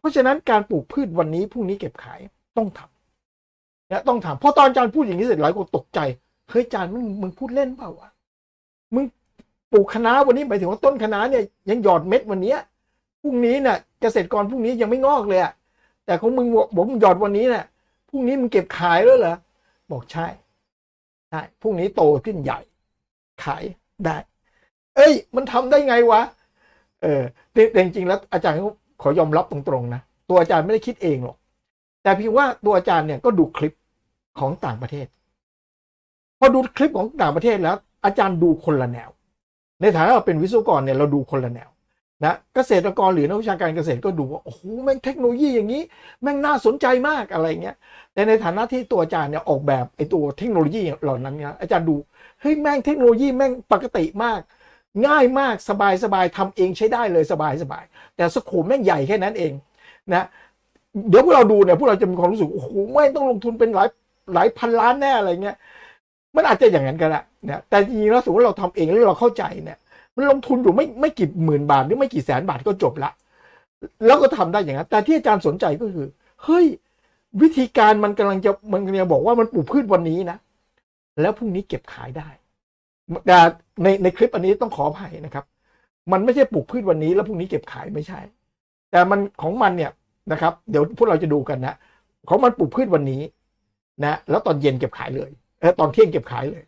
เพราะฉะนั้นการปลูกพืชวันนี้พรุ่งนี้เก็บขายต้องทำนะต้องทำพราะตอนอาจารย์พูดอย่างนี้เสร็จหลายคนตกใจเฮ้ยอาจารย์มึงมึงพูดเล่นเปล่าวะมึงปลูกคะน้าวันนี้หมายถึงว่าต้นคะน้าเนี่ยยังหยอดเม็ดวันนี้พรุ่งนี้น่ะเกษตรกรพรุ่งนี้ยังไม่งอกเลยอะแต่ของมึงบอกมึงหยอดวันนี้น่ะพรุ่งนี้มึงเก็บขายแล้วเหรอบอกใช่ใช่พรุ่งนี้โตขึ้นใหญ่ ขายได้ เอ้ย มันทำได้ไงวะเออแต่จริงๆแล้วอาจารย์ ขอยอมรับตรงๆนะ ตัวอาจารย์ไม่ได้คิดเองหรอก แต่พียงว่าตัวอาจารย์เนี่ยก็ดูคลิปของต่างประเทศ พอดูคลิปของต่างประเทศแล้ว อาจารย์ดูคนละแนว ในฐานะเราเป็นวิศวกรเนี่ยเราดูคนละแนวนะเกษตรกรหรือนักวิชาการเกษตรก็ดูว่าโอ้โหแม่งเทคโนโลยีอย่างนี้ แม่งน่าสนใจมากอะไรเงี้ยแต่ในฐานะที่ตัวอาจารย์เนี่ยออกแบบไอ้ตัวเทคโนโลยีเหล่านั้นเนี่ยอาจารย์ดูเฮ้ยแม่งเทคโนโลยีแม่งปกติมาก ง่ายมากสบายสบายทำเองใช้ได้เลยสบายสบาย แต่สโคปแม่งใหญ่แค่นั้นเองนะเดี๋ยวพวกเราดูเนี่ยพวกเราจะมีความรู้สึกโอ้โหไม่ต้องลงทุนเป็นหลายหลายพันล้านแน่อะไรเงี้ยมันอาจจะอย่างนั้นก็ได้นะแต่จริงๆแล้วสมมติเราทำเองแล้วเราเข้าใจเนี่ย มันลงทุนอยู่ไม่ไม่กี่หมื่นบาทหรือไม่กี่แสนบาทก็จบละ แล้วก็ทำได้อย่างนั้น แต่ที่อาจารย์สนใจก็คือเฮ้ยวิธีการมันกำลังจะมันกำลังจะบอกว่ามันปลูกพืชวันนี้นะ แล้วพรุ่งนี้เก็บขายได้ ในในคลิปอันนี้ต้องขออภัยนะครับ มันไม่ใช่ปลูกพืชวันนี้แล้วพรุ่งนี้เก็บขายไม่ใช่ แต่มันของมันเนี่ยนะครับ เดี๋ยวพวกเราจะดูกันนะของมันปลูกพืชวันนี้นะ แล้วตอนเย็นเก็บขายเลยเออตอนเที่ยงเก็บขายเลย